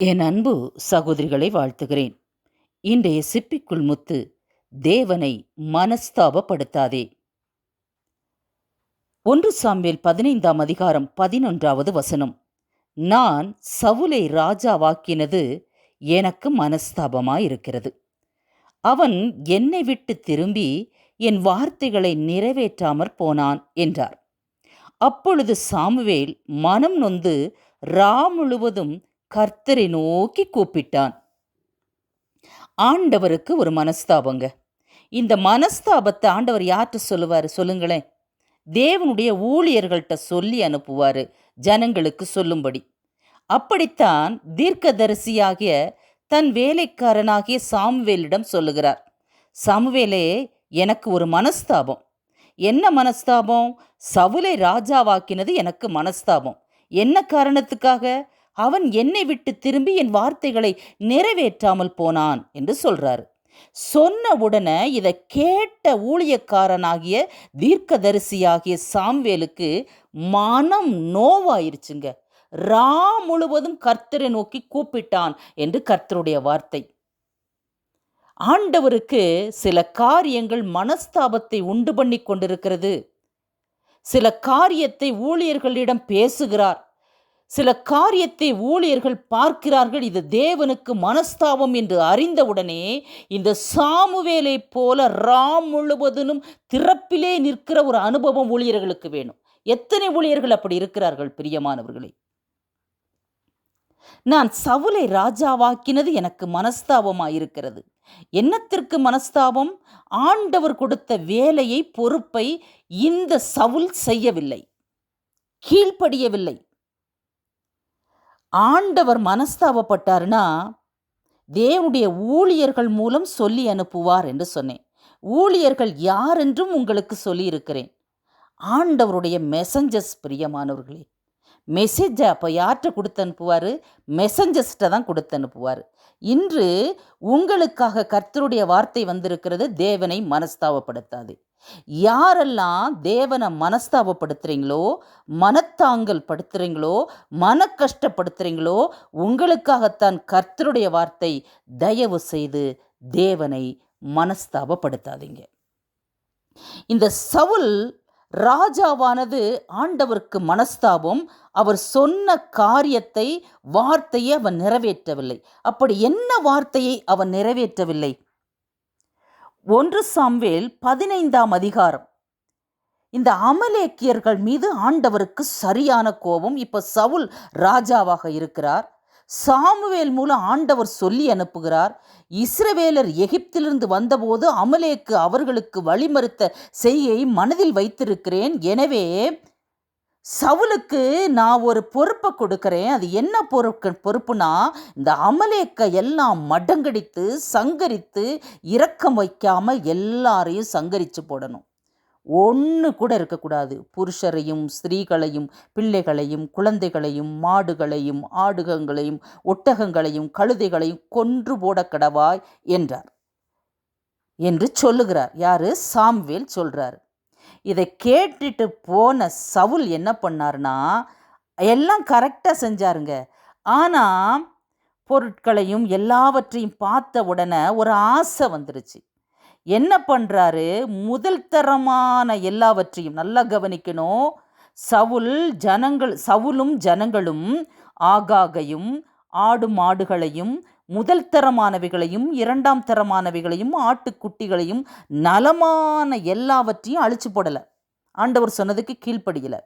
என் அன்பு சகோதரிகளை வாழ்த்துகிறேன். இன்றைய சிப்பிக்குள் முத்து தேவனை மனஸ்தாபப்படுத்தாதே. ஒன்று சாம்பியல் பதினைந்தாம் அதிகாரம் பதினொன்றாவது வசனம். நான் சவுலை ராஜாவாக்கினது எனக்கு மனஸ்தாபமாயிருக்கிறது. அவன் என்னை விட்டு திரும்பி என் வார்த்தைகளை நிறைவேற்றாமற் போனான் என்றார். அப்பொழுது சாமுவேல் மனம் நொந்து ரா முழுவதும் கர்த்தரை நோக்கி கூப்பிட்டான். ஆண்டவருக்கு ஒரு மனஸ்தாபங்க. இந்த மனஸ்தாபத்தை ஆண்டவர் யார்கிட்ட சொல்லுவார் சொல்லுங்களேன். தேவனுடைய ஊழியர்கள்ட்ட சொல்லி அனுப்புவார் ஜனங்களுக்கு சொல்லும்படி. அப்படித்தான் தீர்க்கதரிசியாகிய தன் வேலைக்காரனாகிய சாம்வேலிடம் சொல்லுகிறார். சாமுவேலே எனக்கு ஒரு மனஸ்தாபம். என்ன மனஸ்தாபம்? சவுலை ராஜாவாக்கினது எனக்கு மனஸ்தாபம். என்ன காரணத்துக்காக? அவன் என்னை விட்டு திரும்பி என் வார்த்தைகளை நிறைவேற்றாமல் போனான் என்று சொல்றாரு. சொன்ன உடனே இதை கேட்ட ஊழியக்காரனாகிய தீர்க்கதரிசியாகிய சாம்வேலுக்கு மனம் நோவாயிருச்சுங்க. ரா முழுவதும் கர்த்தரை நோக்கி கூப்பிட்டான் என்று கர்த்தருடைய வார்த்தை. ஆண்டவருக்கு சில காரியங்கள் மனஸ்தாபத்தை உண்டு பண்ணி கொண்டிருக்கிறது. சில காரியத்தை ஊழியர்களிடம் பேசுகிறார். சில காரியத்தை ஊழியர்கள் பார்க்கிறார்கள். இது தேவனுக்கு மனஸ்தாபம் என்று அறிந்தவுடனே இந்த சாமுவேலை போல ராம் முழுவதும் திறப்பிலே நிற்கிற ஒரு அனுபவம் ஊழியர்களுக்கு வேணும். எத்தனை ஊழியர்கள் அப்படி இருக்கிறார்கள் பிரியமானவர்களே? நான் சவுலை ராஜாவாக்கினது எனக்கு மனஸ்தாபமாயிருக்கிறது என்னத்திற்கு மனஸ்தாபம்? ஆண்டவர் கொடுத்த வேலையை பொறுப்பை இந்த சவுல் செய்யவில்லை. கீழ்ப்படியவில்லை. ஆண்டவர் மனஸ்தாபப்பட்டார்னா தேவனுடைய ஊழியர்கள் மூலம் சொல்லி அனுப்புவார் என்று சொன்னேன். ஊழியர்கள் யார் என்றும் உங்களுக்கு சொல்லியிருக்கிறேன். ஆண்டவருடைய மெசஞ்சர்ஸ் பிரியமானவர்களே. மெசேஜை அப்போ யார்கிட்ட கொடுத்து அனுப்புவார்? மெசஞ்சர்ஸ்கிட்ட தான் கொடுத்து அனுப்புவார். இன்று உங்களுக்காக கர்த்தருடைய வார்த்தை வந்திருக்கிறது தேவனை மனஸ்தாபப்படுத்தாது. யாரெல்லாம் தேவனை மனஸ்தாபப்படுத்துகிறீங்களோ மனத்தாங்கல் படுத்துகிறீங்களோ மன கஷ்டப்படுத்துகிறீங்களோ உங்களுக்காகத்தான் கர்த்தருடைய வார்த்தை தயவு செய்து தேவனை மனஸ்தாபப்படுத்தாதீங்க. இந்த சவுல் ராஜாவானது ஆண்டவருக்கு மனஸ்தாபம். அவர் சொன்ன காரியத்தை வார்த்தையை அவன் நிறைவேற்றவில்லை. அப்படி என்ன வார்த்தையை அவன் நிறைவேற்றவில்லை? ஒன்று சாம்வேல் பதினைந்தாம் அதிகாரம். இந்த அமலேக்கியர்கள் மீது ஆண்டவருக்கு சரியான கோபம். இப்போ சவுல் ராஜாவாக இருக்கிறார். சாமுவேல் மூலம் ஆண்டவர் சொல்லி அனுப்புகிறார். இஸ்ரவேலர் எகிப்திலிருந்து வந்தபோது அமலேக்கு அவர்களுக்கு வழிமறுத்த செய்யை மனதில் வைத்திருக்கிறேன். எனவே சவுலுக்கு நான் ஒரு பொறுப்பை கொடுக்குறேன். அது என்ன பொறுப்பு பொறுப்புனா இந்த அமலேக்கை எல்லாம் மடங்கடித்து சங்கரித்து இரக்கம் வைக்காமல் எல்லாரையும் சங்கரித்து போடணும். ஒன்று கூட இருக்கக்கூடாது. புருஷரையும் ஸ்திரீகளையும் பிள்ளைகளையும் குழந்தைகளையும் மாடுகளையும் ஆடுகங்களையும் ஒட்டகங்களையும் கழுதைகளையும் கொன்று போட கடவாய் என்றார். என்று சொல்லுகிறார். யாரு? சாம்வேல் சொல்கிறார் இதை கேட்டுட்டு போன சவுல் என்ன பண்ணார்னா எல்லாம் கரெக்டாக செஞ்சாருங்க. ஆனால் பொருட்களையும் எல்லாவற்றையும் பார்த்த உடனே ஒரு ஆசை வந்துருச்சு. என்ன பண்ணுறாரு முதல் தரமான எல்லாவற்றையும் நல்லா கவனிக்கணும். சவுல் ஜனங்கள் சவுலும் ஜனங்களும் ஆகாகையும் ஆடு மாடுகளையும் முதல் தரமானவைகளையும் இரண்டாம் தரமானவைகளையும் ஆட்டுக்குட்டிகளையும் நலமான எல்லாவற்றையும் அழிச்சு போடலை. ஆண்டவர் சொன்னதுக்கு கீழ்ப்படியலை.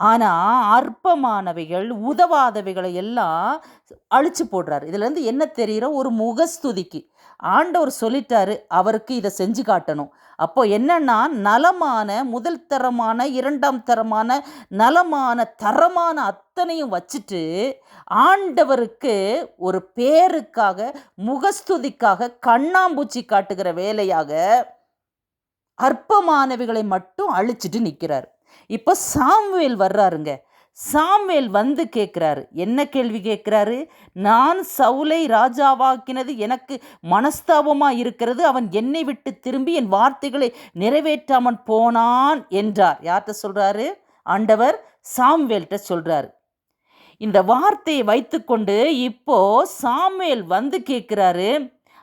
ஆனால் அற்பமானவைகள் உதவாதவைகளை எல்லாம் அழிச்சு போடுறாரு. இதுலேருந்து என்ன தெரிகிற ஒரு முகஸ்துதிக்கு. ஆண்டவர் சொல்லிட்டாரு அவருக்கு இதை செஞ்சு காட்டணும். அப்போ என்னன்னா நலமான முதல் தரமான இரண்டாம் தரமான நலமான தரமான அத்தனையும் வச்சுட்டு ஆண்டவருக்கு ஒரு பேருக்காக முகஸ்துதிக்காக கண்ணாம்பூச்சி காட்டுகிற வேலையாக அற்பமானவைகளை மட்டும் அழிச்சிட்டு நிற்கிறார் இப்போ சாம்வேல் வர்றாருங்க. சாம்வேல் வந்து கேட்குறாரு என்ன கேள்வி கேட்குறாரு நான் சவுலை ராஜாவாக்கினது எனக்கு மனஸ்தாபமாக இருக்கிறது. அவன் என்னை விட்டு திரும்பி என் வார்த்தைகளை நிறைவேற்றாமல் போனான் என்றார். யார்கிட்ட சொல்கிறாரு ஆண்டவர் சாம்வேல்கிட்ட சொல்கிறாரு இந்த வார்த்தையை வைத்துக்கொண்டு இப்போ சாமுவேல் வந்து கேட்குறாரு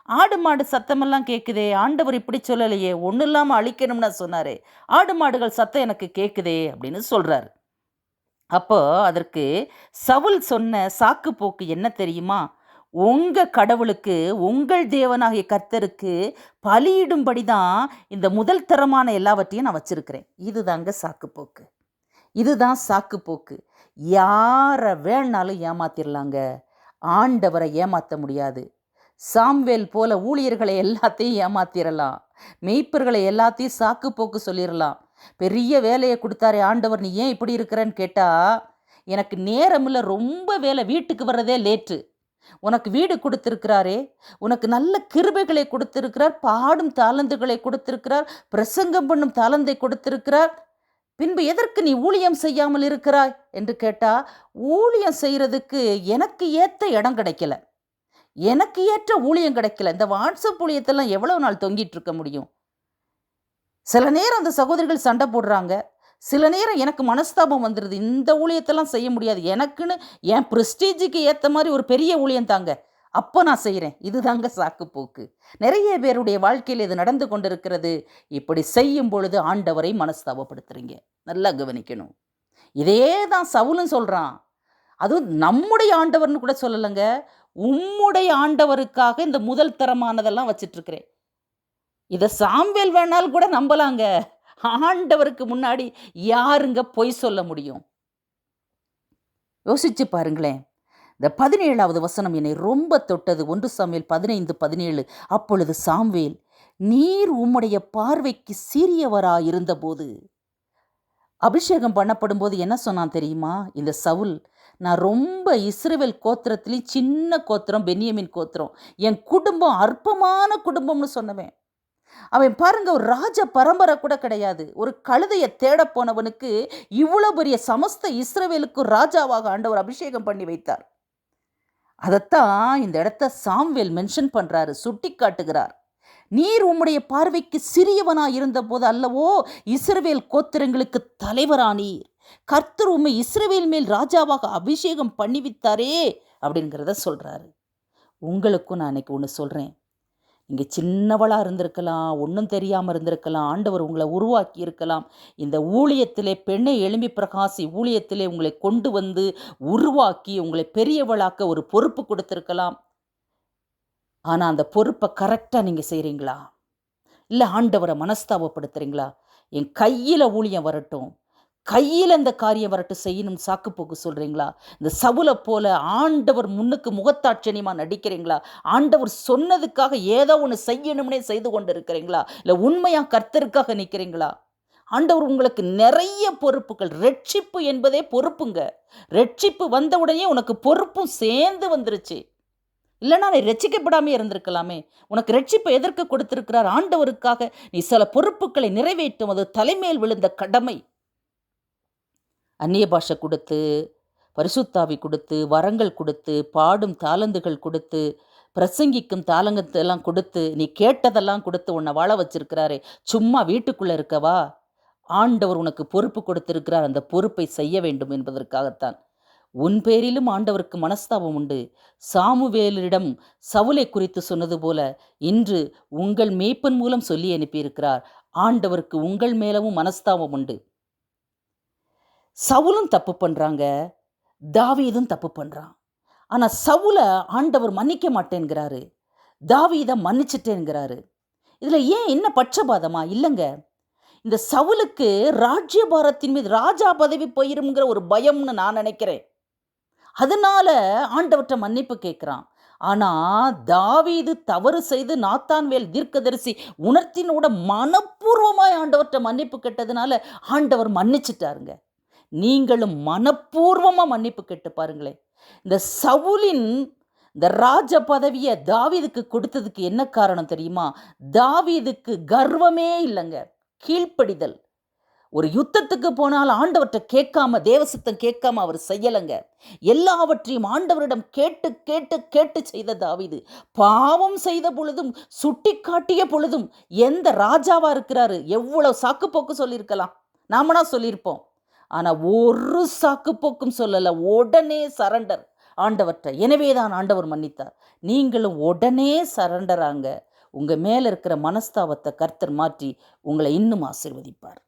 ஆடு மாடு சத்தமெல்லாம் கேட்குதே ஆண்டவர் இப்படி சொல்லலையே ஒன்றும் இல்லாமல் அழிக்கணும்னு சொன்னாரே ஆடு மாடுகள் சத்தம் எனக்கு கேட்குதே அப்படின்னு சொல்கிறார் அப்போ அதற்கு சவுல் சொன்ன சாக்கு போக்கு என்ன தெரியுமா? உங்கள் கடவுளுக்கு உங்கள் தேவனாகிய கர்த்தருக்கு பலியிடும்படி தான் இந்த முதல் தரமான எல்லாவற்றையும் நான் வச்சுருக்கிறேன். இதுதாங்க சாக்குப்போக்கு. இதுதான் சாக்கு போக்கு யாரை வேணாலும் ஏமாத்திடலாங்க ஆண்டவரை ஏமாற்ற முடியாது. சாம்வேல் போல ஊழியர்களை எல்லாத்தையும் ஏமாத்திரலாம் மெய்ப்பர்களை எல்லாத்தையும் சாக்கு போக்கு சொல்லிடலாம் பெரிய வேலையை கொடுத்தாரே ஆண்டவர் நீ ஏன் இப்படி இருக்கிறேன்னு கேட்டா எனக்கு நேரமில்ல ரொம்ப வேலை வீட்டுக்கு வர்றதே லேட்டு. உனக்கு வீடு கொடுத்திருக்கிறாரே உனக்கு நல்ல கிருபைகளை கொடுத்திருக்கிறார் பாடும் தாளந்துகளை கொடுத்திருக்கிறார் பிரசங்கம் பண்ணும் தாளந்தை கொடுத்திருக்கிறார். பின்பு எதற்கு நீ ஊழியம் செய்யாமல் இருக்கிறாய்? என்று கேட்டா ஊழியம் செய்கிறதுக்கு எனக்கு ஏற்ற இடம் கிடைக்கல. எனக்கு ஏற்ற ஊழியம் கிடைக்கல. இந்த வாட்ஸ்அப் ஊழியத்தெல்லாம் எவ்வளவு நாள் தொங்கிட்டு இருக்க முடியும்? சில நேரம் அந்த சகோதரிகள் சண்டை போடுறாங்க. சில நேரம் எனக்கு மனஸ்தாபம் வந்துடுது இந்த ஊழியத்தெல்லாம் செய்ய முடியாது. எனக்குன்னு என் ப்ரெஸ்டீஜுக்கு ஏற்ற மாதிரி ஒரு பெரிய ஊழியம் தாங்க. அப்போ நான் செய்கிறேன் இதுதாங்க சாக்கு போக்கு. நிறைய பேருடைய வாழ்க்கையில் இது நடந்து கொண்டிருக்கிறது. இப்படி செய்யும் பொழுது ஆண்டவரை மனஸ்தாபப்படுத்துறீங்க. நல்லா கவனிக்கணும். இதே தான் சவுலும் சொல்கிறான் அதுவும் நம்முடைய ஆண்டவர்னு கூட சொல்லலைங்க. உம்முடைய ஆண்டவருக்காக இந்த முதல் தரமானதெல்லாம் வச்சிட்ருக்கிறேன். இதை சாம்பேல் வேணாலும் கூட நம்பலாங்க. ஆண்டவருக்கு முன்னாடி யாருங்க பொய் சொல்ல முடியும்? யோசிச்சு பாருங்களேன். இந்த பதினேழாவது வசனம் என்னை ரொம்ப தொட்டது. ஒன்று சாமியல் பதினைந்து பதினேழு. அப்பொழுது சாம்வேல் நீர் உம்முடைய பார்வைக்கு சீரியவரா இருந்தபோது அபிஷேகம் பண்ணப்படும் போது என்ன சொன்னான் தெரியுமா? இந்த சவுல் நான் ரொம்ப இஸ்ரேவேல் கோத்திரத்துலேயும் சின்ன கோத்திரம் பென்னியமின் கோத்திரம். என் குடும்பம் அற்பமான குடும்பம்னு சொன்னவன். அவன் பாருங்க ஒரு ராஜ பரம்பரை கூட கிடையாது. ஒரு கழுதையை தேட போனவனுக்கு இவ்வளோ பெரிய சமஸ்த இஸ்ரவேலுக்கு ராஜாவாக ஆண்டவர் அபிஷேகம் பண்ணி வைத்தார். அதைத்தான் இந்த இடத்த சாம்வேல் மென்ஷன் பண்றாரு சுட்டி காட்டுகிறார். நீர் உம்முடைய பார்வைக்கு சிறியவனாக இருந்தபோது அல்லவோ இஸ்ரவேல் கோத்திரங்களுக்கு தலைவரானீர் கர்த்தர் உண்மை இஸ்ரவேல் மேல் ராஜாவாக அபிஷேகம் பண்ணிவித்தாரே அப்படிங்கிறத சொல்கிறாரு உங்களுக்கும் நான் அன்னைக்கு ஒன்று சொல்கிறேன் நீங்கள் சின்னவளாக இருந்திருக்கலாம் ஒன்றும் தெரியாமல் இருந்திருக்கலாம் ஆண்டவர் உங்களை உருவாக்கி இருக்கலாம். இந்த ஊழியத்திலே பெண்ணை எழும்பி பிரகாசி ஊழியத்திலே உங்களை கொண்டு வந்து உருவாக்கி உங்களை பெரியவளாக்க ஒரு பொறுப்பு கொடுத்துருக்கலாம். ஆனால் அந்த பொறுப்பை கரெக்டாக நீங்கள் செய்கிறீங்களா இல்லை ஆண்டவரை மனஸ்தாபப்படுத்துகிறீங்களா என் கையில் ஊழியம் வரட்டும். கையில் இந்த காரியம் வரட்டு செய்யணும் சாக்குப்போக்கு சொல்கிறீங்களா இந்த சவுலை போல ஆண்டவர் முன்னுக்கு முகத்தாட்சணியமாக நடிக்கிறீங்களா? ஆண்டவர் சொன்னதுக்காக ஏதோ ஒன்று செய்யணும்னே செய்து கொண்டு இருக்கிறீங்களா இல்லை உண்மையாக கர்த்தருக்காக நிற்கிறீங்களா ஆண்டவர் உங்களுக்கு நிறைய பொறுப்புகள் ரெட்சிப்பு என்பதே பொறுப்புங்க. ரெட்சிப்பு வந்தவுடனே உனக்கு பொறுப்பும் சேர்ந்து வந்துருச்சு. இல்லைனா நீ ரட்சிக்கப்படாமே இருந்திருக்கலாமே. உனக்கு ரட்சிப்பை எதற்கு கொடுத்திருக்கிறார்? ஆண்டவருக்காக நீ சில பொறுப்புகளை நிறைவேற்றும் அது தலைமையில் விழுந்த கடமை. அந்நிய பாஷை கொடுத்து பரிசுத்தாவி கொடுத்து வரங்கள் கொடுத்து பாடும் தாளந்துகள் கொடுத்து பிரசங்கிக்கும் தாளங்கத்தெல்லாம் கொடுத்து நீ கேட்டதெல்லாம் கொடுத்து உன்னை வாழ வச்சிருக்கிறாரே சும்மா வீட்டுக்குள்ளே இருக்கவா? ஆண்டவர் உனக்கு பொறுப்பு கொடுத்திருக்கிறார் அந்த பொறுப்பை செய்ய வேண்டும் என்பதற்காகத்தான். உன் பேரிலும் ஆண்டவருக்கு மனஸ்தாபம் உண்டு. சாமுவேலரிடம் சவுலை குறித்து சொன்னது போல இன்று உங்கள் மேய்ப்பன் மூலம் சொல்லி அனுப்பியிருக்கிறார். ஆண்டவருக்கு உங்கள் மேலவும் மனஸ்தாபம் உண்டு. சவுலும் தப்பு பண்ணுறாங்க தாவீதும் தப்பு பண்ணுறான் ஆனால் சவுலை ஆண்டவர் மன்னிக்க மாட்டேங்கிறாரு தாவீதை மன்னிச்சிட்டேங்கிறாரு இதில் ஏன் என்ன பட்சபாதமா? இல்லைங்க. இந்த சவுலுக்கு ராஜ்யபாரத்தின் மீது ராஜா பதவி போயிருங்கிற ஒரு பயம்னு நான் நினைக்கிறேன். அதனால ஆண்டவற்றை மன்னிப்பு கேட்குறான். ஆனால் தாவீது தவறு செய்து நாத்தான்வேல் தீர்க்கதரிசி உணர்த்தினோட மனப்பூர்வமாய் ஆண்டவற்றை மன்னிப்பு கேட்டதுனால ஆண்டவர் மன்னிச்சிட்டாருங்க. நீங்களும் மனப்பூர்வமாக மன்னிப்பு கேட்டு பாருங்களேன். இந்த சவுலின் இந்த ராஜ பதவியை தாவீதுக்கு கொடுத்ததுக்கு என்ன காரணம் தெரியுமா? தாவீதுக்கு கர்வமே இல்லைங்க. கீழ்ப்படிதல். ஒரு யுத்தத்துக்கு போனால் ஆண்டவற்றை கேட்காம தேவசத்தம் கேட்காம அவர் செய்யலைங்க. எல்லாவற்றையும் ஆண்டவரிடம் கேட்டு கேட்டு கேட்டு செய்த தாவிது பாவம் செய்த பொழுதும் சுட்டி காட்டிய பொழுதும் எந்த ராஜாவாக இருக்கிறாரு? எவ்வளோ சாக்கு போக்கு சொல்லியிருக்கலாம். நாமனா சொல்லியிருப்போம். ஆனால் ஒரு சாக்கு போக்கும் சொல்லலை. உடனே சரண்டர் ஆண்டவற்றை எனவே தான் ஆண்டவர் மன்னித்தார். நீங்களும் உடனே சரண்டராங்க உங்கள் மேலே இருக்கிற மனஸ்தாபத்தை கர்த்தர் மாற்றி உங்களை இன்னும் ஆசிர்வதிப்பார்.